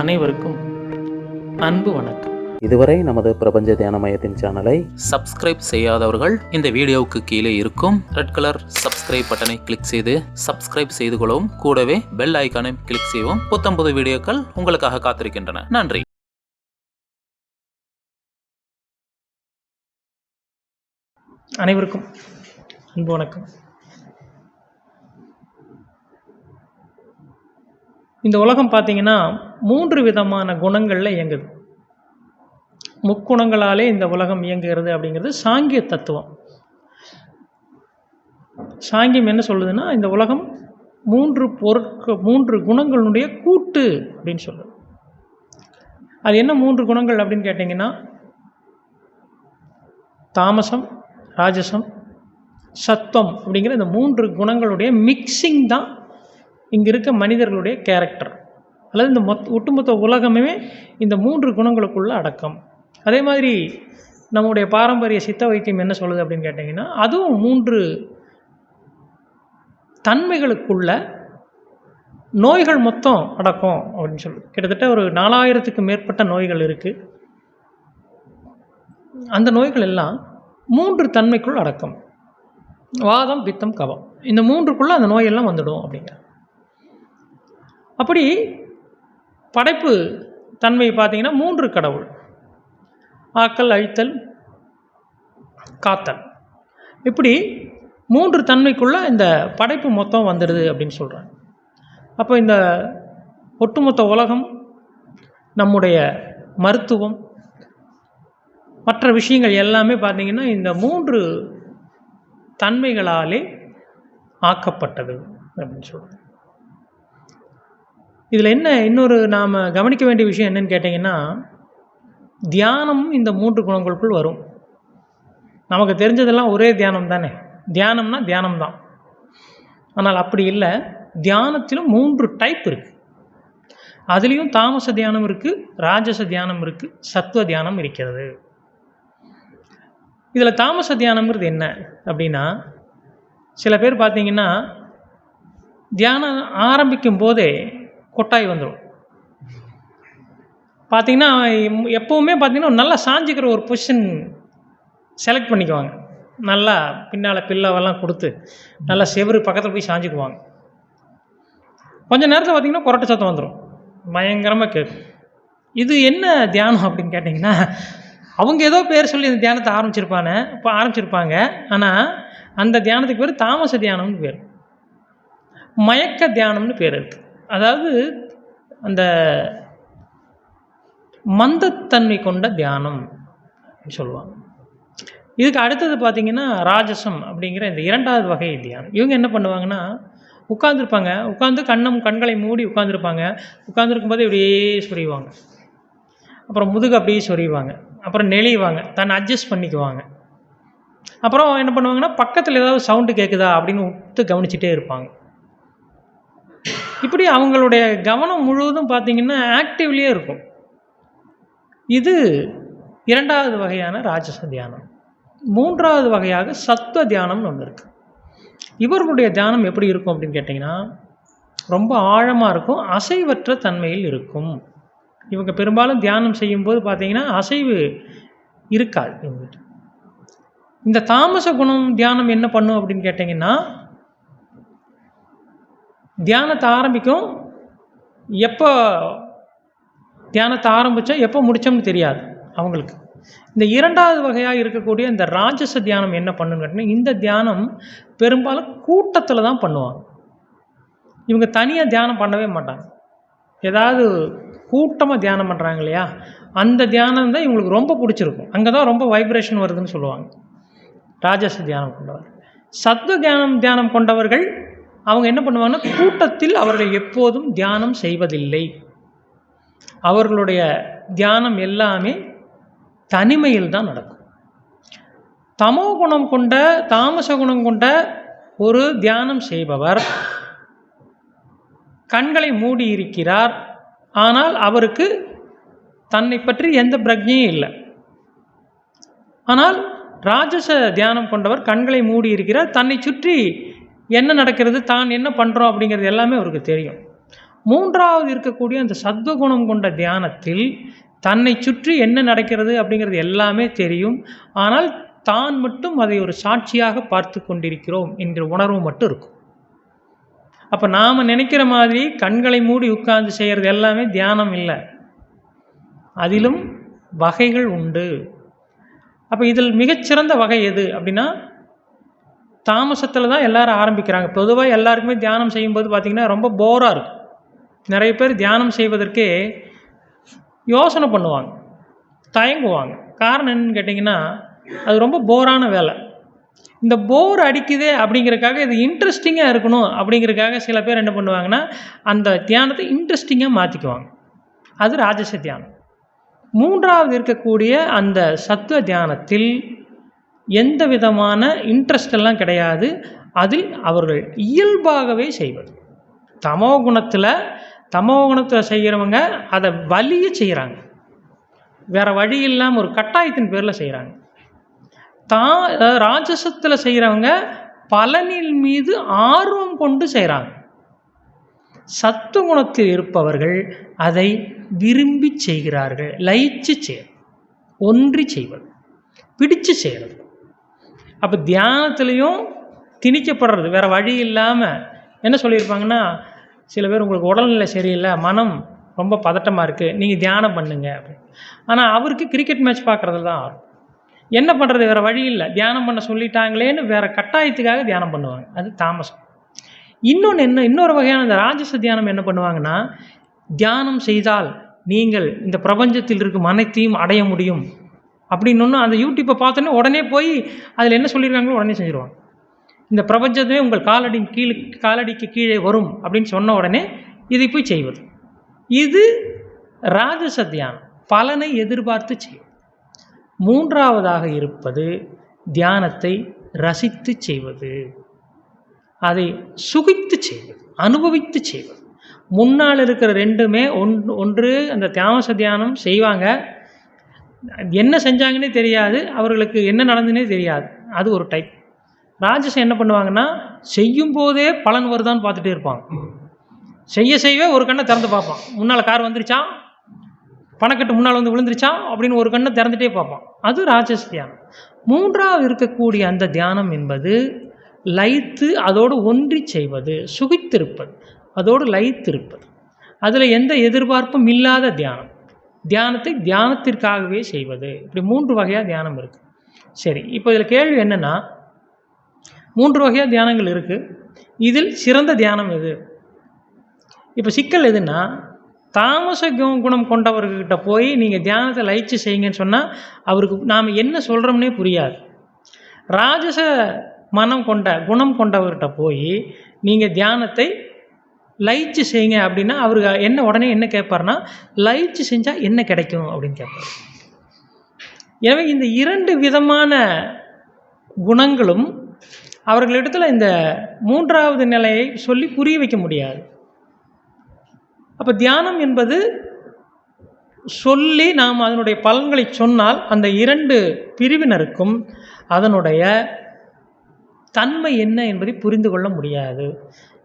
அனைவருக்கும் அன்பு வணக்கம். இதுவரை நமது பிரபஞ்ச தியான மையத்தின் சேனலை சப்ஸ்கிரைப் செய்யாதவர்கள் இந்த வீடியோவுக்கு கீழே இருக்கும் ரெட் கலர் சப்ஸ்கிரைப் பட்டனை கிளிக் செய்து சப்ஸ்கிரைப் செய்து கொள்ளவும். கூடவே பெல் ஐக்கானை கிளிக் செய்யவும். புத்தம்புது வீடியோக்கள் உங்களுக்காக காத்திருக்கின்றன. நன்றி. அனைவருக்கும் அன்பு வணக்கம். இந்த உலகம் பார்த்தீங்கன்னா மூன்று விதமான குணங்களில் இயங்குது. முக்குணங்களாலே இந்த உலகம் இயங்குகிறது அப்படிங்கிறது சாங்கிய தத்துவம். சாங்கியம் என்ன சொல்லுதுன்னா இந்த உலகம் மூன்று பொருட்க மூன்று குணங்களுடைய கூட்டு அப்படின்னு சொல்லுது. அது என்ன மூன்று குணங்கள் அப்படின்னு கேட்டிங்கன்னா தாமசம் ராஜசம் சத்துவம் அப்படிங்கிற இந்த மூன்று குணங்களுடைய மிக்சிங் தான் இங்கே இருக்க மனிதர்களுடைய கேரக்டர் அல்லது இந்த மொத் ஒட்டுமொத்த உலகமே இந்த மூன்று குணங்களுக்குள்ள அடக்கம். அதே மாதிரி நம்முடைய பாரம்பரிய சித்த வைத்தியம் என்ன சொல்லுது அப்படின்னு கேட்டிங்கன்னா அதுவும் மூன்று தன்மைகளுக்குள்ள நோய்கள் மொத்தம் அடக்கம் அப்படின்னு சொல்லுது. கிட்டத்தட்ட ஒரு நாலாயிரத்துக்கு மேற்பட்ட நோய்கள் இருக்குது அந்த நோய்கள் எல்லாம் மூன்று தன்மைக்குள் அடக்கம். வாதம் பித்தம் கவம் இந்த மூன்றுக்குள்ளே அந்த நோயெல்லாம் வந்துடும் அப்படிங்கிற அப்படி படைப்பு தன்மை பார்த்தீங்கன்னா மூன்று கடவுள். ஆக்கல் அழித்தல் காத்தல். இப்படி மூன்று தன்மைக்குள்ளே இந்த படைப்பு மொத்தம் வந்துடுது அப்படின்னு சொல்கிறாங்க அப்போ இந்த ஒட்டுமொத்த உலகம் நம்முடைய மருத்துவம் மற்ற விஷயங்கள் எல்லாமே பார்த்திங்கன்னா இந்த மூன்று தன்மைகளாலே ஆக்கப்பட்டது அப்படின்னு சொல்கிறேன் இதில் என்ன இன்னொரு நாம் கவனிக்க வேண்டிய விஷயம் என்னன்னு கேட்டிங்கன்னா தியானமும் இந்த மூன்று குணங்களுக்குள் வரும். நமக்கு தெரிஞ்சதெல்லாம் ஒரே தியானம் தானே. தியானம்னா தியானம் தான். ஆனால் அப்படி இல்லை தியானத்திலும் மூன்று டைப் இருக்குது அதுலேயும் தாமச தியானம் இருக்குது ராஜச தியானம் இருக்குது சத்துவ தியானம் இருக்கிறது. இதில் தாமச தியானம்ங்கிறது என்ன அப்படின்னா சில பேர் பார்த்தீங்கன்னா தியானம் ஆரம்பிக்கும் போதே கொட்டாய் வந்துடும். பார்த்தீங்கன்னா எப்போவுமே பார்த்தீங்கன்னா நல்லா சாஞ்சிக்கிற ஒரு பொசிஷன் செலக்ட் பண்ணிக்குவாங்க. நல்லா பின்னால் பில்லாவெல்லாம் கொடுத்து நல்லா செவரு பக்கத்தில் போய் சாஞ்சிக்குவாங்க. கொஞ்ச நேரத்தில் பார்த்தீங்கன்னா கொரட்டை சத்தம் வந்துடும் பயங்கரமாக கேட்கும் இது என்ன தியானம் அப்படின்னு கேட்டிங்கன்னா அவங்க ஏதோ பேர் சொல்லி இந்த தியானத்தை ஆரம்பிச்சிருப்பாங்க இப்போ ஆரம்பிச்சிருப்பாங்க. ஆனால் அந்த தியானத்துக்கு பேர் தாமச தியானம்னு பேர். மயக்க தியானம்னு பேர் இருக்குது அதாவது அந்த மந்தத்தன்மை கொண்ட தியானம் அப்படின்னு சொல்லுவாங்க. இதுக்கு அடுத்தது பார்த்தீங்கன்னா ராஜசம் அப்படிங்கிற இந்த இரண்டாவது வகை தியானம். இவங்க என்ன பண்ணுவாங்கன்னா உட்காந்துருப்பாங்க உட்காந்து கண்ணம் கண்களை மூடி உட்காந்துருப்பாங்க உட்காந்துருக்கும் போது இப்படியே சொறிவாங்க அப்புறம் முதுகு அப்படியே சொறிவாங்க அப்புறம் நெளிவாங்க. தன்னை அட்ஜஸ்ட் பண்ணிக்குவாங்க. அப்புறம் என்ன பண்ணுவாங்கன்னா பக்கத்தில் ஏதாவது சவுண்டு கேட்குதா அப்படின்னு விட்டு கவனிச்சிட்டே இருப்பாங்க. இப்படி அவங்களுடைய கவனம் முழுவதும் பார்த்தீங்கன்னா ஆக்டிவ்லேயே இருக்கும். இது இரண்டாவது வகையான ராஜச தியானம். மூன்றாவது வகையாக சத்துவ தியானம்னு ஒன்று இருக்குது இவர்களுடைய தியானம் எப்படி இருக்கும் அப்படின்னு கேட்டிங்கன்னா ரொம்ப ஆழமாக இருக்கும் அசைவற்ற தன்மையில் இருக்கும். இவங்க பெரும்பாலும் தியானம் செய்யும்போது பார்த்தீங்கன்னா அசைவு இருக்காது இவங்ககிட்ட இந்த தாமச குணம் தியானம் என்ன பண்ணும் அப்படின்னு கேட்டிங்கன்னா தியானத்தை ஆரம்பிக்கும். எப்போ தியானத்தை ஆரம்பித்தோம் எப்போ முடித்தோம்னு தெரியாது அவங்களுக்கு. இந்த இரண்டாவது வகையாக இருக்கக்கூடிய இந்த ராஜச தியானம் என்ன பண்ணுன்னு கேட்டிங்கன்னா இந்த தியானம் பெரும்பாலும் கூட்டத்தில் தான் பண்ணுவாங்க. இவங்க தனியாக தியானம் பண்ணவே மாட்டாங்க. ஏதாவது கூட்டமாக தியானம் பண்ணுறாங்க இல்லையா? அந்த தியானம் தான் இவங்களுக்கு ரொம்ப பிடிச்சிருக்கும். அங்கே தான் ரொம்ப வைப்ரேஷன் வருதுன்னு சொல்லுவாங்க. ராஜச தியானம் கொண்டவர். சத்துவ தியானம் தியானம் கொண்டவர்கள் அவங்க என்ன பண்ணுவாங்கன்னா கூட்டத்தில் அவர்கள் எப்போதும் தியானம் செய்வதில்லை. அவர்களுடைய தியானம் எல்லாமே தனிமையில் தான் நடக்கும். தமோ குணம் கொண்ட தாமச குணம் கொண்ட ஒரு தியானம் செய்பவர் கண்களை மூடி இருக்கிறார். ஆனால் அவருக்கு தன்னை பற்றி எந்த பிரஜையும் இல்லை. ஆனால் ராஜச தியானம் கொண்டவர் கண்களை மூடி இருக்கிறார். தன்னை சுற்றி என்ன நடக்கிறது தான் என்ன பண்ணுறோம் அப்படிங்கிறது எல்லாமே அவருக்கு தெரியும். மூன்றாவது இருக்கக்கூடிய அந்த சத்வகுணம் கொண்ட தியானத்தில் தன்னை சுற்றி என்ன நடக்கிறது அப்படிங்கிறது எல்லாமே தெரியும். ஆனால் தான் மட்டும் அதை ஒரு சாட்சியாக பார்த்து கொண்டிருக்கிறோம் என்கிற உணர்வு மட்டும் இருக்கும். அப்போ நாம் நினைக்கிற மாதிரி கண்களை மூடி உட்கார்ந்து செய்கிறது எல்லாமே தியானம் இல்லை. அதிலும் வகைகள் உண்டு. அப்போ இதில் மிகச்சிறந்த வகை எது அப்படின்னா தாமசத்தில் தான் எல்லாரும் ஆரம்பிக்கிறாங்க. பொதுவாக எல்லாருக்குமே தியானம் செய்யும்போது பார்த்திங்கன்னா ரொம்ப போராக இருக்கும். நிறைய பேர் தியானம் செய்வதற்கே யோசனை பண்ணுவாங்க. தயங்குவாங்க. காரணம் என்னன்னு கேட்டிங்கன்னா அது ரொம்ப போரான வேலை. இந்த போர் அடிக்குதே அப்படிங்கிறக்காக இது இன்ட்ரெஸ்டிங்காக இருக்கணும் அப்படிங்கிறக்காக சில பேர் என்ன பண்ணுவாங்கன்னா அந்த தியானத்தை இன்ட்ரெஸ்டிங்காக மாற்றிக்குவாங்க அது ராஜச தியானம். மூன்றாவது இருக்கக்கூடிய அந்த சத்துவ தியானத்தில் எந்த விதமான இன்ட்ரெஸ்ட் எல்லாம் கிடையாது. அதில் அவர்கள் இயல்பாகவே செய்வது. தமோ குணத்தில் தமோ குணத்தில் செய்கிறவங்க அதை வலிய செய்கிறாங்க வேறு வழி இல்லாமல் ஒரு கட்டாயத்தின் பேரில் செய்கிறாங்க தான் ராஜசத்தில் செய்கிறவங்க பலனின் மீது ஆர்வம் கொண்டு செய்கிறாங்க சத்து குணத்தில் இருப்பவர்கள் அதை விரும்பி செய்கிறார்கள். லயிச்சு செய்ய ஒன்றி செய்வது. பிடிச்சு செய்கிறது அப்போ தியானத்துலேயும் திணிக்கப்படுறது. வேறு வழி இல்லாமல் என்ன சொல்லியிருப்பாங்கன்னா சில பேர் உங்களுக்கு உடல்நிலை சரியில்லை மனம் ரொம்ப பதட்டமாக இருக்குது நீங்கள் தியானம் பண்ணுங்க அப்படின்னு. ஆனால் அவருக்கு கிரிக்கெட் மேட்ச் பார்க்குறது தான் ஆர்வம். என்ன பண்ணுறது வேறு வழி இல்லை. தியானம் பண்ண சொல்லிட்டாங்களேன்னு வேறு கட்டாயத்துக்காக தியானம் பண்ணுவாங்க. அது தாமசம். இன்னொன்று என்ன இன்னொரு வகையான இந்த ராஜச தியானம் என்ன பண்ணுவாங்கன்னா தியானம் செய்தால் நீங்கள் இந்த பிரபஞ்சத்தில் இருக்கும் அனைத்தையும் அடைய முடியும். அப்படின்னு ஒன்று அந்த யூடியூப்பை பார்த்தோன்னே உடனே போய் அதில் என்ன சொல்லியிருக்காங்களோ உடனே செஞ்சுருவாங்க. இந்த பிரபஞ்சமே உங்கள் காலடி கீழே காலடிக்கு கீழே வரும் அப்படின்னு சொன்ன உடனே இதை போய் செய்வது. இது ராஜச தியானம். பலனை எதிர்பார்த்து செய்வது. மூன்றாவதாக இருப்பது தியானத்தை ரசித்து செய்வது. அதை சுகித்து செய்வது அனுபவித்து செய்வது. முன்னால் இருக்கிற ரெண்டுமே ஒன்று ஒன்று அந்த தியாமச தியானம் செய்வாங்க. என்ன செஞ்சாங்கன்னே தெரியாது அவர்களுக்கு என்ன நடந்துன்னே தெரியாது. அது ஒரு டைப் ராஜசம் என்ன பண்ணுவாங்கன்னா செய்யும் போதே பலன் வருதான்னு பார்த்துட்டே இருப்பாங்க செய்ய செய்யவே ஒரு கண்ணை திறந்து பார்ப்பான். முன்னால் கார் வந்துருச்சா? பணக்கட்டு முன்னால் வந்து விழுந்துருச்சா? அப்படின்னு ஒரு கண்ணை திறந்துட்டே பார்ப்பான். அது ராஜச தியானம். மூன்றாவது இருக்கக்கூடிய அந்த தியானம் என்பது லைத்து அதோடு ஒன்றி செய்வது சுகித்திருப்பது அதோடு லைத்திருப்பது அதில் எந்த எதிர்பார்ப்பும் இல்லாத தியானம். தியானத்தை தியானத்திற்காகவே செய்வது. இப்படி மூன்று வகையாக தியானம் இருக்குது சரி இப்போ இதில் கேள்வி என்னென்னா மூன்று வகையாக தியானங்கள் இருக்குது இதில் சிறந்த தியானம் எது? இப்போ சிக்கல் எதுன்னா தாமச கு- குணம் கொண்டவர்கிட்ட போய் நீங்கள் தியானத்தை லயிச்சு செய்யுங்கன்னு சொன்னால் அவருக்கு நாம் என்ன சொல்கிறோம்னே புரியாது. ராஜச மனம் கொண்ட குணம் கொண்டவர்கிட்ட போய் நீங்கள் தியானத்தை லயிச்சு செய்யுங்க அப்படின்னா அவருக்கு என்ன உடனே என்ன கேட்பாருன்னா லயிச்சு செஞ்சால் என்ன கிடைக்கும் அப்படின்னு கேட்பார். எனவே இந்த இரண்டு விதமான குணங்களும் அவர்களிடத்தில் இந்த மூன்றாவது நிலையை சொல்லி புரிய வைக்க முடியாது. அப்போ தியானம் என்பது சொல்லி நாம் அதனுடைய பலன்களை சொன்னால் அந்த இரண்டு பிரிவினருக்கும் அதனுடைய தன்மை என்ன என்பதை புரிந்து கொள்ள முடியாது.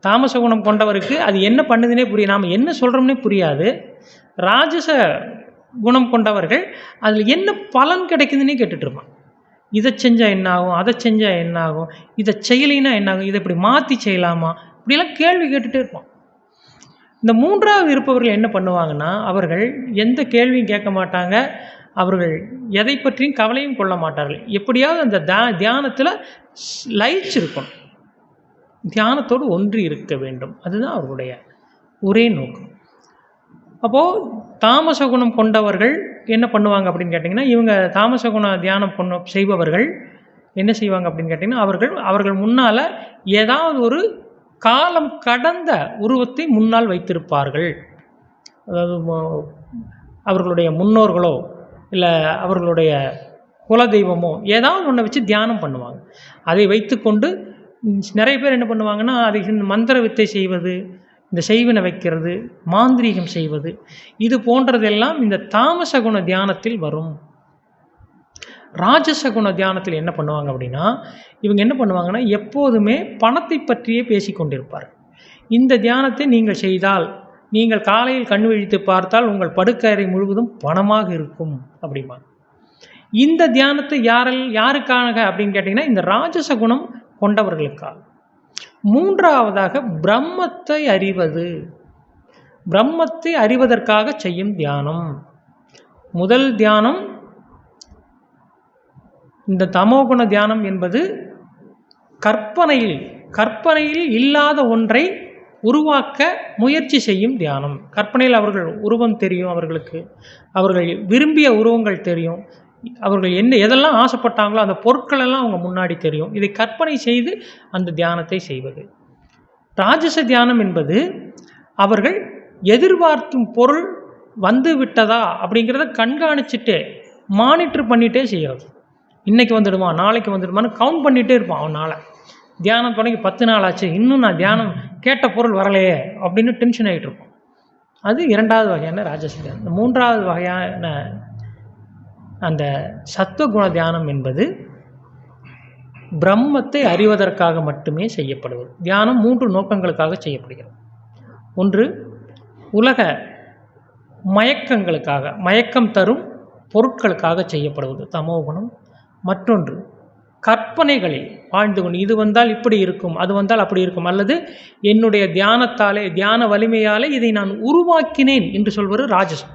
தாமச குணம் கொண்டவருக்கு அது என்ன பண்ணுதுன்னே புரியும். நாம் என்ன சொல்கிறோம்னே புரியாது. ராஜச குணம் கொண்டவர்கள் அதில் என்ன பலன் கிடைக்குதுன்னே கேட்டுட்ருப்பான் இதை செஞ்சால் என்ன ஆகும் அதை செஞ்சால் என்ன ஆகும் இதை செய்யலைன்னா என்ன ஆகும் இதை இப்படி மாற்றி செய்யலாமா? இப்படியெல்லாம் கேள்வி கேட்டுகிட்டே இருப்பான். இந்த மூன்றாவது இருப்பவர்கள் என்ன பண்ணுவாங்கன்னா அவர்கள் எந்த கேள்வியும் கேட்க மாட்டாங்க. அவர்கள் எதை பற்றியும் கவலையும் கொள்ள மாட்டார்கள். எப்படியாவது அந்த தா தியானத்தில் லயிச்சிருக்கணும். தியானத்தோடு ஒன்றி இருக்க வேண்டும். அதுதான் அவர்களுடைய ஒரே நோக்கம். அப்போது தாமச குணம் கொண்டவர்கள் என்ன பண்ணுவாங்க அப்படின்னு கேட்டிங்கன்னா இவங்க தாமச குண தியானம் பண்ண செய்பவர்கள் என்ன செய்வாங்க அப்படின்னு கேட்டிங்கன்னா அவர்கள் அவர்கள் முன்னால் ஏதாவது ஒரு காலம் கடந்த உருவத்தை முன்னால் வைத்திருப்பார்கள். அதாவது அவர்களுடைய முன்னோர்களோ இல்லை அவர்களுடைய குலதெய்வமோ ஏதாவது ஒன்றை வச்சு தியானம் பண்ணுவாங்க. அதை வைத்துக்கொண்டு நிறைய பேர் என்ன பண்ணுவாங்கன்னா அதை இந்த மந்திர வித்தை செய்வது இந்த செய்வினை வைக்கிறது மாந்திரீகம் செய்வது இது போன்றதெல்லாம் இந்த தாமச குண தியானத்தில் வரும். ராஜச குண தியானத்தில் என்ன பண்ணுவாங்க அப்படின்னா இவங்க என்ன பண்ணுவாங்கன்னா எப்போதுமே பணத்தை பற்றியே பேசிக்கொண்டிருப்பார் இந்த தியானத்தை நீங்கள் செய்தால் நீங்கள் காலையில் கண் விழித்து பார்த்தால் உங்கள் படுக்கறை முழுவதும் பணமாக இருக்கும் அப்படிமா இந்த தியானத்தை யாரில் யாருக்காக அப்படின்னு கேட்டிங்கன்னா இந்த ராஜச குணம் கொண்டவர்களுக்காக மூன்றாவதாக பிரம்மத்தை அறிவது. பிரம்மத்தை அறிவதற்காக செய்யும் தியானம். முதல் தியானம் இந்த தமோகுண தியானம் என்பது கற்பனையில் கற்பனையில் இல்லாத ஒன்றை உருவாக்க முயற்சி செய்யும் தியானம். கற்பனையில் அவர்கள் உருவம் தெரியும் அவர்களுக்கு. அவர்கள் விரும்பிய உருவங்கள் தெரியும். அவர்கள் என்ன எதெல்லாம் ஆசைப்பட்டாங்களோ அந்த பொருட்கள் எல்லாம் அவங்க முன்னாடி தெரியும். இதை கற்பனை செய்து அந்த தியானத்தை செய்வது. ராஜச தியானம் என்பது அவர்கள் எதிர்பார்க்கும் பொருள் வந்து விட்டதா அப்படிங்கிறத கண்காணிச்சுட்டு மானிட்டர் பண்ணிகிட்டே செய்கிறது இன்றைக்கி வந்துடுமா நாளைக்கு வந்துடுமான்னு கவுண்ட் பண்ணிகிட்டே இருப்பான் அவனால். தியானம் தொடங்கி பத்து நாள் ஆச்சு இன்னும் நான் தியானம் கேட்ட பொருள் வரலையே அப்படின்னு டென்ஷன் ஆகிட்டு இருப்போம் அது இரண்டாவது வகையான ராஜச தியானம். மூன்றாவது வகையான அந்த சத்துவகுண தியானம் என்பது பிரம்மத்தை அறிவதற்காக மட்டுமே செய்யப்படுவது. தியானம் மூன்று நோக்கங்களுக்காக செய்யப்படுகிறது. ஒன்று உலக மயக்கங்களுக்காக மயக்கம் தரும் பொருட்களுக்காக செய்யப்படுவது தமோகுணம் மற்றொன்று கற்பனைகளில் வாழ்ந்து கொண்டு இது வந்தால் இப்படி இருக்கும் அது வந்தால் அப்படி இருக்கும் அல்லது என்னுடைய தியானத்தாலே தியான வலிமையாலே இதை நான் உருவாக்கினேன் என்று சொல்வது ராஜசம்.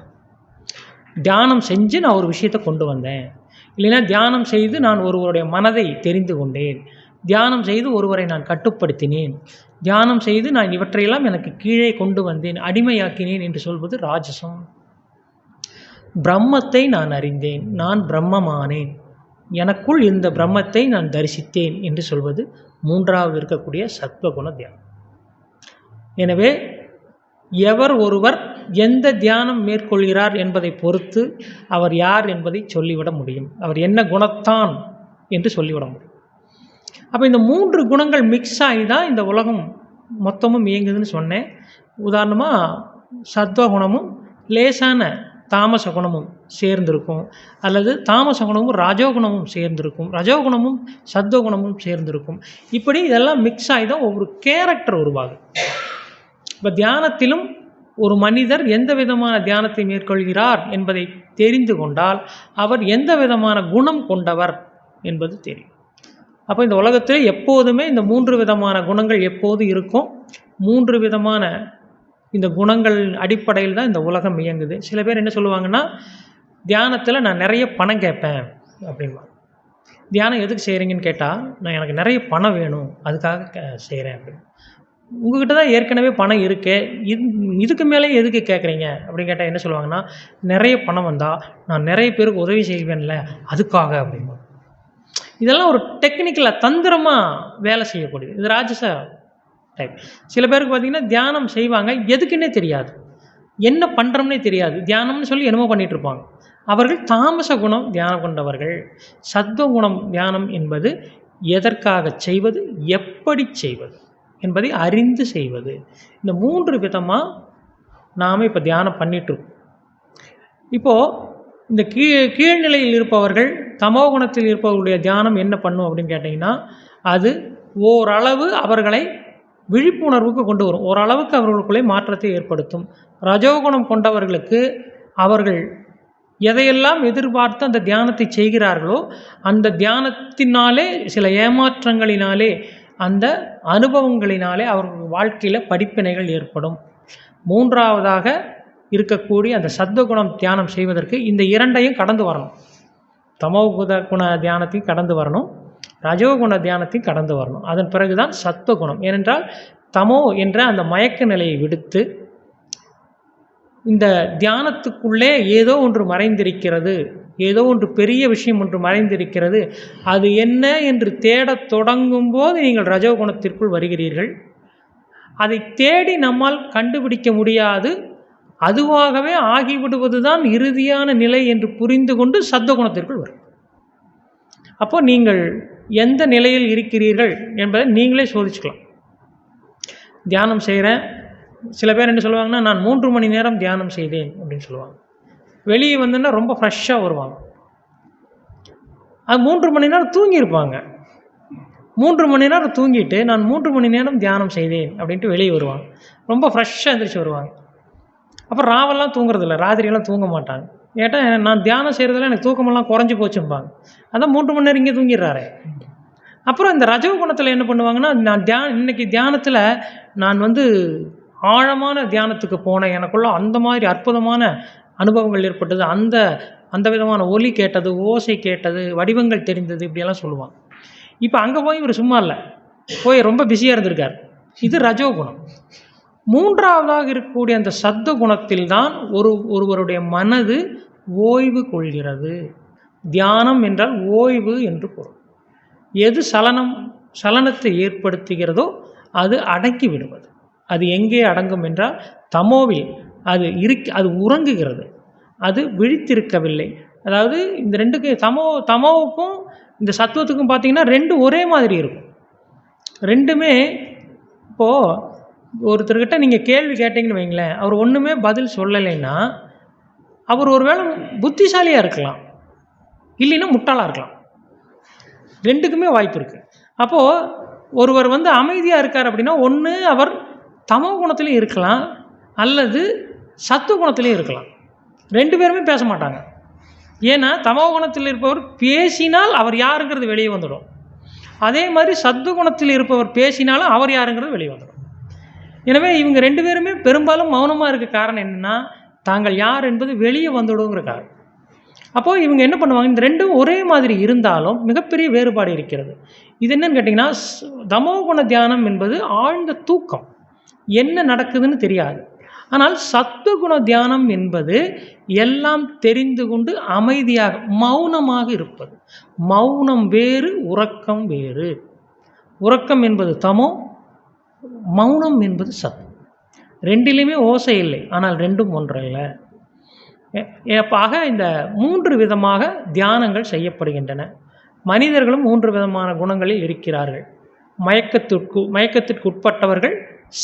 தியானம் செஞ்சு நான் ஒரு விஷயத்தை கொண்டு வந்தேன். இல்லைன்னா தியானம் செய்து நான் ஒருவருடைய மனதை தெரிந்து கொண்டேன். தியானம் செய்து ஒருவரை நான் கட்டுப்படுத்தினேன். தியானம் செய்து நான் இவற்றையெல்லாம் எனக்கு கீழே கொண்டு வந்தேன் அடிமையாக்கினேன் என்று சொல்வது ராஜசம். பிரம்மத்தை நான் அறிந்தேன் நான் பிரம்மமானேன். எனக்குள் இந்த பிரம்மத்தை நான் தரிசித்தேன் என்று சொல்வது மூன்றாவது இருக்கக்கூடிய சத்வகுண தியானம். எனவே எவர் ஒருவர் எந்த தியானம் மேற்கொள்கிறார் என்பதை பொறுத்து அவர் யார் என்பதை சொல்லிவிட முடியும். அவர் என்ன குணத்தான் என்று சொல்லிவிட முடியும். அப்போ இந்த மூன்று குணங்கள் மிக்ஸ் ஆகி தான் இந்த உலகம் மொத்தமும் இயங்குதுன்னு சொன்னேன். உதாரணமாக சத்வகுணமும் லேசான தாமச குணமும் சேர்ந்திருக்கும். அல்லது தாமச குணமும் ரஜோகுணமும் சேர்ந்திருக்கும். ரஜோகுணமும் சத்வகுணமும் சேர்ந்திருக்கும். இப்படி இதெல்லாம் மிக்ஸ் ஆகி தான் ஒவ்வொரு கேரக்டர் உருவாகுது. இப்போ தியானத்திலும் ஒரு மனிதர் எந்த விதமான தியானத்தை மேற்கொள்கிறார் என்பதை தெரிந்து கொண்டால் அவர் எந்த விதமான குணம் கொண்டவர் என்பது தெரியும். அப்போ இந்த உலகத்தில் எப்போதுமே இந்த மூன்று விதமான குணங்கள் எப்போது இருக்கும்? மூன்று விதமான இந்த குணங்கள் அடிப்படையில் தான் இந்த உலகம் இயங்குது. சில பேர் என்ன சொல்லுவாங்கன்னா தியானத்தில் நான் நிறைய பணம் கேட்பேன் அப்படின்வாங்க தியானம் எதுக்கு செய்கிறீங்கன்னு கேட்டால் நான் எனக்கு நிறைய பணம் வேணும் அதுக்காக செய்கிறேன் அப்படின்னு. உங்ககிட்ட தான் ஏற்கனவே பணம் இருக்குது இது இதுக்கு மேலே எதுக்கு கேட்குறீங்க அப்படின்னு கேட்டால் என்ன சொல்லுவாங்கன்னா நிறைய பணம் வந்தால் நான் நிறைய பேருக்கு உதவி செய்வேன்ல அதுக்காக அப்படிமா இதெல்லாம் ஒரு டெக்னிக்கலாக தந்திரமாக வேலை செய்யக்கூடியது. இது ராஜச டைப் சில பேருக்கு பார்த்திங்கன்னா தியானம் செய்வாங்க எதுக்குன்னே தெரியாது. என்ன பண்ணுறோம்னே தெரியாது. தியானம்னு சொல்லி என்னமோ பண்ணிகிட்டு இருப்பாங்க. அவர்கள் தாமச குணம் தியானம் கொண்டவர்கள். சத்துவ குணம் தியானம் என்பது எதற்காக செய்வது எப்படி செய்வது? என்பதை அறிந்து செய்வது. இந்த மூன்று விதமாக நாம் இப்போ தியானம் பண்ணிகிட்ருக்கோம் இப்போது இந்த கீழ் கீழ்நிலையில் இருப்பவர்கள் தமோ குணத்தில் இருப்பவர்களுடைய தியானம் என்ன பண்ணும் அப்படின்னு கேட்டிங்கன்னா அது ஓரளவு அவர்களை விழிப்புணர்வுக்கு கொண்டு வரும். ஓரளவுக்கு அவர்களுக்குள்ளே மாற்றத்தை ஏற்படுத்தும். ரஜோகுணம் கொண்டவர்களுக்கு அவர்கள் எதையெல்லாம் எதிர்பார்த்து அந்த தியானத்தை செய்கிறார்களோ அந்த தியானத்தினாலே சில ஏமாற்றங்களினாலே அந்த அனுபவங்களினாலே அவர்கள் வாழ்க்கையில் படிப்பினைகள் ஏற்படும். மூன்றாவதாக இருக்கக்கூடிய அந்த சத்துவகுணம் தியானம் செய்வதற்கு இந்த இரண்டையும் கடந்து வரணும். தமோகுத குண தியானத்தையும் கடந்து வரணும். ரஜோகுண தியானத்தையும் கடந்து வரணும். அதன் பிறகுதான் சத்துவகுணம் ஏனென்றால் தமோ என்ற அந்த மயக்க நிலையை விடுத்து இந்த தியானத்துக்குள்ளே ஏதோ ஒன்று மறைந்திருக்கிறது. ஏதோ ஒன்று பெரிய விஷயம் ஒன்று மறைந்திருக்கிறது. அது என்ன என்று தேடத் தொடங்கும் போது நீங்கள் ரஜோகுணத்திற்குள் வருகிறீர்கள். அதை தேடி நம்மால் கண்டுபிடிக்க முடியாது. அதுவாகவே ஆகிவிடுவது தான் இறுதியான நிலை என்று புரிந்து கொண்டு சத்தகுணத்திற்குள் வரும். அப்போ நீங்கள் எந்த நிலையில் இருக்கிறீர்கள் என்பதை நீங்களே சோதிச்சுக்கலாம். தியானம் செய்கிறேன் சில பேர் என்ன சொல்லுவாங்கன்னா நான் மூன்று மணி நேரம் தியானம் செய்தேன் அப்படின்னு சொல்லுவாங்க. வெளியே வந்துன்னா ரொம்ப ஃப்ரெஷ்ஷாக வருவாங்க. அது மூன்று மணி நேரம் தூங்கியிருப்பாங்க. மூன்று மணி நேரம் தூங்கிட்டு நான் மூன்று மணி நேரம் தியானம் செய்தேன் அப்படின்ட்டு வெளியே வருவாங்க. ரொம்ப ஃப்ரெஷ்ஷாக எழுந்திரிச்சு வருவாங்க. அப்புறம் ராவெல்லாம் தூங்குறதில்ல ராத்திரியெல்லாம் தூங்க மாட்டாங்க. கேட்டால் நான் தியானம் செய்கிறதுல எனக்கு தூக்கமெல்லாம் குறைஞ்சி போச்சும்பாங்க. அதான் மூன்று மணி நேரம் இங்கே தூங்கிடுறாரு. அப்புறம் இந்த ரஜோ குணத்தில் என்ன பண்ணுவாங்கன்னா நான் தியா இன்னைக்கு தியானத்தில் நான் வந்து ஆழமான தியானத்துக்கு போனேன். எனக்குள்ள அந்த மாதிரி அற்புதமான அனுபவங்கள் ஏற்பட்டது. அந்த அந்த விதமான ஒலி கேட்டது ஓசை கேட்டது வடிவங்கள் தெரிந்தது இப்படியெல்லாம் சொல்லுவாங்க. இப்போ அங்கே போய் இவர் சும்மா இல்லை. போய் ரொம்ப பிஸியாக இருந்திருக்கார். இது ரஜோ குணம். மூன்றாவதாக இருக்கக்கூடிய அந்த சத்த குணத்தில் தான் ஒரு ஒருவருடைய மனது ஓய்வு கொள்கிறது. தியானம் என்றால் ஓய்வு என்று பொருள். எது சலனம் சலனத்தை ஏற்படுத்துகிறதோ அது அடக்கி விடுவது. அது எங்கே அடங்கும் என்றால் தமோவில் அது இருக்க அது உறங்குகிறது. அது விழித்திருக்கவில்லை. அதாவது இந்த ரெண்டுக்கு தமோ தமோவுக்கும் இந்த சத்துவத்துக்கும் பார்த்தீங்கன்னா ரெண்டு ஒரே மாதிரி இருக்கும். ரெண்டுமே இப்போது ஒருத்தர்கிட்ட நீங்கள் கேள்வி கேட்டிங்கன்னு வைங்களேன் அவர் ஒன்றுமே பதில் சொல்லலைன்னா அவர் ஒருவேளை புத்திசாலியாக இருக்கலாம். இல்லைன்னா முட்டாளாக இருக்கலாம். ரெண்டுக்குமே வாய்ப்பு இருக்குது அப்போது ஒருவர் வந்து அமைதியாக இருக்கார் அப்படின்னா ஒன்று அவர் தமோ குணத்திலையும் இருக்கலாம் அல்லது சத்து குணத்திலையும் இருக்கலாம். ரெண்டு பேருமே பேச மாட்டாங்க. ஏன்னா தமோ குணத்தில் இருப்பவர் பேசினால் அவர் யாருங்கிறது வெளியே வந்துடும். அதே மாதிரி சத்து குணத்தில் இருப்பவர் பேசினாலும் அவர் யாருங்கிறது வெளியே வந்துடும். எனவே இவங்க ரெண்டு பேருமே பெரும்பாலும் மௌனமாக இருக்க காரணம் என்னென்னா தாங்கள் யார் என்பது வெளியே வந்துடுங்கிற காரணம். அப்போது இவங்க என்ன பண்ணுவாங்க? இந்த ரெண்டும் ஒரே மாதிரி இருந்தாலும் மிகப்பெரிய வேறுபாடு இருக்கிறது. இது என்னன்னு கேட்டிங்கன்னா ஸ்- தமோகுண தியானம் என்பது ஆழ்ந்த தூக்கம். என்ன நடக்குதுன்னு தெரியாது. ஆனால் சத்துவகுண தியானம் என்பது எல்லாம் தெரிந்து கொண்டு அமைதியாக மௌனமாக இருப்பது. மௌனம் வேறு உறக்கம் வேறு. உறக்கம் என்பது தமோ மௌனம் என்பது சத் ரெண்டிலையுமே ஓசை இல்லை ஆனால் ரெண்டும் ஒன்றல்ல. ஏப்பாக ஆக இந்த மூன்று விதமாக தியானங்கள் செய்யப்படுகின்றன. மனிதர்களும் மூன்று விதமான குணங்களில் இருக்கிறார்கள். மயக்கத்திற்கு மயக்கத்திற்கு உட்பட்டவர்கள்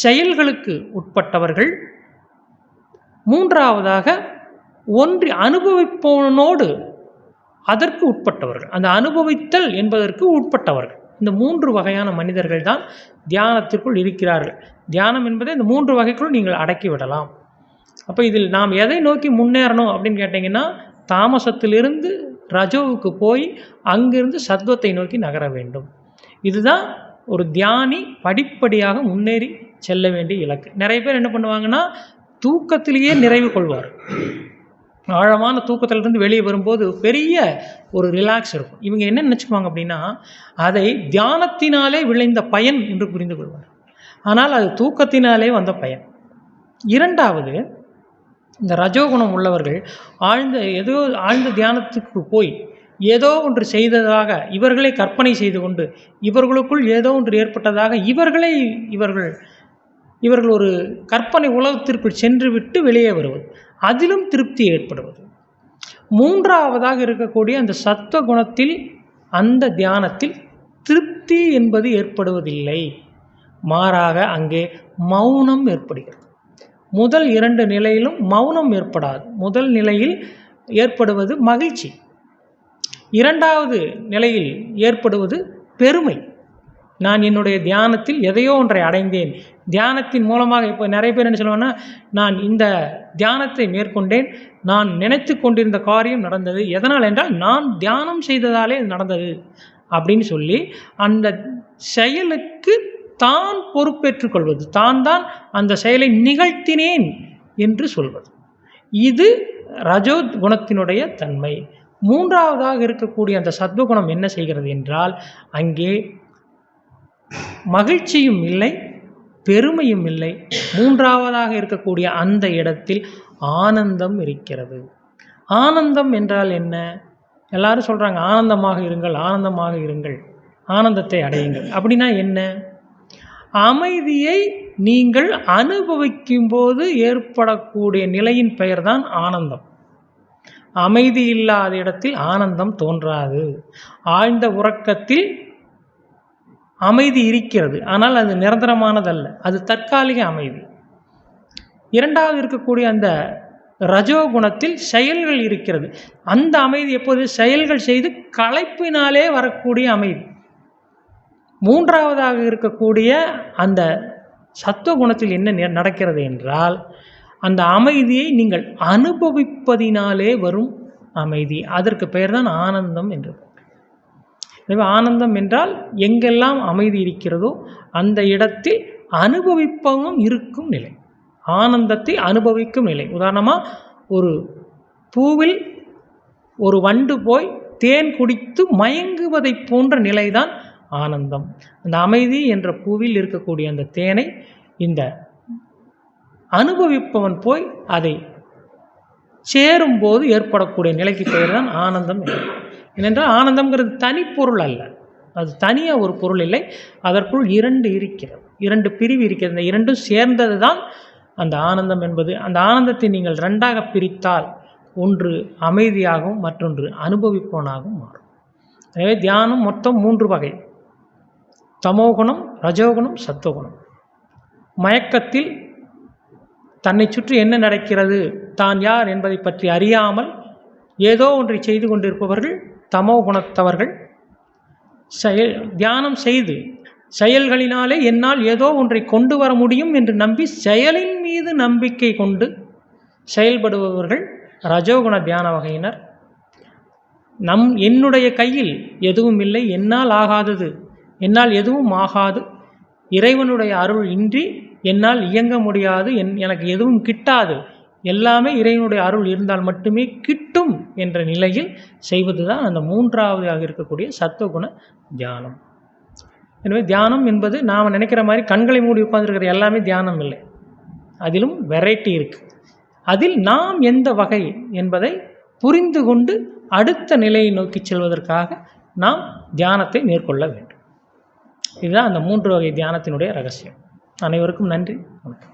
செயல்களுக்கு உட்பட்டவர்கள் மூன்றாவதாக ஒன்றி அனுபவிப்பவனோடு அதற்கு உட்பட்டவர்கள். அந்த அனுபவித்தல் என்பதற்கு உட்பட்டவர்கள். இந்த மூன்று வகையான மனிதர்கள் தான் தியானத்திற்குள் இருக்கிறார்கள். தியானம் என்பதை இந்த மூன்று வகைக்குள் நீங்கள் அடக்கி விடலாம். அப்போ இதில் நாம் எதை நோக்கி முன்னேறணும் அப்படின்னு கேட்டிங்கன்னா தாமசத்திலிருந்து ரஜோவுக்கு போய் அங்கிருந்து சத்வத்தை நோக்கி நகர வேண்டும். இதுதான் ஒரு தியானி படிப்படியாக முன்னேறி செல்ல வேண்டிய இலக்கு. நிறைய பேர் என்ன பண்ணுவாங்கன்னா தூக்கத்திலேயே நிறைவு கொள்வார். ஆழமான தூக்கத்திலிருந்து வெளியே வரும்போது பெரிய ஒரு ரிலாக்ஸ் இருக்கும். இவங்க என்ன நினச்சிக்குவாங்க அப்படின்னா அதை தியானத்தினாலே விளைந்த பயன் என்று புரிந்து கொள்வார். ஆனால் அது தூக்கத்தினாலே வந்த பயன். இரண்டாவது இந்த ரஜோகுணம் உள்ளவர்கள் ஆழ்ந்த ஏதோ ஆழ்ந்த தியானத்துக்கு போய் ஏதோ ஒன்று செய்ததாக இவர்களை கற்பனை செய்து கொண்டு இவர்களுக்குள் ஏதோ ஒன்று ஏற்பட்டதாக இவர்களை இவர்கள் இவர்கள் ஒரு கற்பனை உலகத்திற்குள் சென்று விட்டு வெளியே வருவது அதிலும் திருப்தி ஏற்படுவது. மூன்றாவதாக இருக்கக்கூடிய அந்த சத்துவ குணத்தில் அந்த தியானத்தில் திருப்தி என்பது ஏற்படுவதில்லை. மாறாக அங்கே மௌனம் ஏற்படுகிறது. முதல் இரண்டு நிலையிலும் மௌனம் ஏற்படாது. முதல் நிலையில் ஏற்படுவது மகிழ்ச்சி. இரண்டாவது நிலையில் ஏற்படுவது பெருமை. நான் என்னுடைய தியானத்தில் எதையோ ஒன்றை அடைந்தேன். தியானத்தின் மூலமாக இப்போ நிறைய பேர் என்ன சொல்லுவாங்கன்னா நான் இந்த தியானத்தை மேற்கொண்டேன் நான் நினைத்து கொண்டிருந்த காரியம் நடந்தது. எதனால் என்றால் நான் தியானம் செய்ததாலே நடந்தது அப்படின்னு சொல்லி அந்த செயலுக்கு தான் பொறுப்பேற்றுக் கொள்வது. தான் தான் அந்த செயலை நிகழ்த்தினேன் என்று சொல்வது. இது ரஜோ குணத்தினுடைய தன்மை. மூன்றாவதாக இருக்கக்கூடிய அந்த சத்வகுணம் என்ன செய்கிறது என்றால் அங்கே மகிழ்ச்சியும் இல்லை பெருமையும் இல்லை. மூன்றாவதாக இருக்கக்கூடிய அந்த இடத்தில் ஆனந்தம் இருக்கிறது. ஆனந்தம் என்றால் என்ன? எல்லாரும் சொல்கிறாங்க ஆனந்தமாக இருங்கள் ஆனந்தமாக இருங்கள் ஆனந்தத்தை அடையுங்கள். அப்படின்னா என்ன? அமைதியை நீங்கள் அனுபவிக்கும் போது ஏற்படக்கூடிய நிலையின் பெயர்தான் ஆனந்தம். அமைதி இல்லாத இடத்தில் ஆனந்தம் தோன்றாது. ஆழ்ந்த உறக்கத்தில் அமைதி இருக்கிறது. ஆனால் அது நிரந்தரமானதல்ல. அது தற்காலிக அமைதி. இரண்டாவது இருக்கக்கூடிய அந்த ரஜோ குணத்தில் செயல்கள் இருக்கிறது. அந்த அமைதி எப்போது? செயல்கள் செய்து களைப்பினாலே வரக்கூடிய அமைதி. மூன்றாவதாக இருக்கக்கூடிய அந்த சத்துவ குணத்தில் என்ன நே- நடக்கிறது என்றால் அந்த அமைதியை நீங்கள் அனுபவிப்பதினாலே வரும் அமைதி. அதற்கு பெயர் தான் ஆனந்தம் என்று எனவே ஆனந்தம் என்றால் எங்கெல்லாம் அமைதி இருக்கிறதோ அந்த இடத்தில் அனுபவிப்பவும் இருக்கும் நிலை. ஆனந்தத்தை அனுபவிக்கும் நிலை. உதாரணமாக ஒரு பூவில் ஒரு வண்டு போய் தேன் குடித்து மயங்குவதைப் போன்ற நிலைதான் ஆனந்தம். அந்த அமைதி என்ற பூவில் இருக்கக்கூடிய அந்த தேனை இந்த அனுபவிப்பவன் போய் அதை சேரும்போது ஏற்படக்கூடிய நிலைக்கு பெயர் தான் ஆனந்தம். என்று. ஏனென்றால் ஆனந்தம்ங்கிறது தனிப்பொருள் அல்ல. அது தனியாக ஒரு பொருள் இல்லை. அதற்குள் இரண்டு இருக்கிறது. இரண்டு பிரிவு இருக்கிறது. இந்த இரண்டும் சேர்ந்தது தான் அந்த ஆனந்தம் என்பது. அந்த ஆனந்தத்தை நீங்கள் ரெண்டாக பிரித்தால் ஒன்று அமைதியாகவும் மற்றொன்று அனுபவிப்பவனாகவும் மாறும். எனவே தியானம் மொத்தம் மூன்று வகை. தமோகுணம் ரஜோகுணம் சத்துவகுணம் மயக்கத்தில் தன்னை சுற்றி என்ன நடக்கிறது? தான் யார் என்பதை பற்றி அறியாமல் ஏதோ ஒன்றை செய்து கொண்டிருப்பவர்கள் தமோ குணத்தவர்கள் செயல் தியானம் செய்து செயல்களினாலே என்னால் ஏதோ ஒன்றை கொண்டு வர முடியும் என்று நம்பி செயலின் மீது நம்பிக்கை கொண்டு செயல்படுபவர்கள் ரஜோகுண தியான வகையினர். நம் என்னுடைய கையில் எதுவும் இல்லை என்னால் ஆகாதது என்னால் எதுவும் ஆகாது இறைவனுடைய அருள் இன்றி என்னால் இயங்க முடியாது என் எனக்கு எதுவும் கிட்டாது எல்லாமே இறைவனுடைய அருள் இருந்தால் மட்டுமே கிட்டும் என்ற நிலையில் செய்வது தான் அந்த மூன்றாவதாக இருக்கக்கூடிய சத்துவகுண தியானம். எனவே தியானம் என்பது நாம் நினைக்கிற மாதிரி கண்களை மூடி உட்கார்ந்துருக்கிற எல்லாமே தியானம் இல்லை. அதிலும் வெரைட்டி இருக்குது அதில் நாம் எந்த வகை என்பதை புரிந்து கொண்டு அடுத்த நிலையை நோக்கி செல்வதற்காக நாம் தியானத்தை மேற்கொள்ள வேண்டும். இதுதான் அந்த மூன்று வகை தியானத்தினுடைய ரகசியம். அனைவருக்கும் நன்றி. வணக்கம்.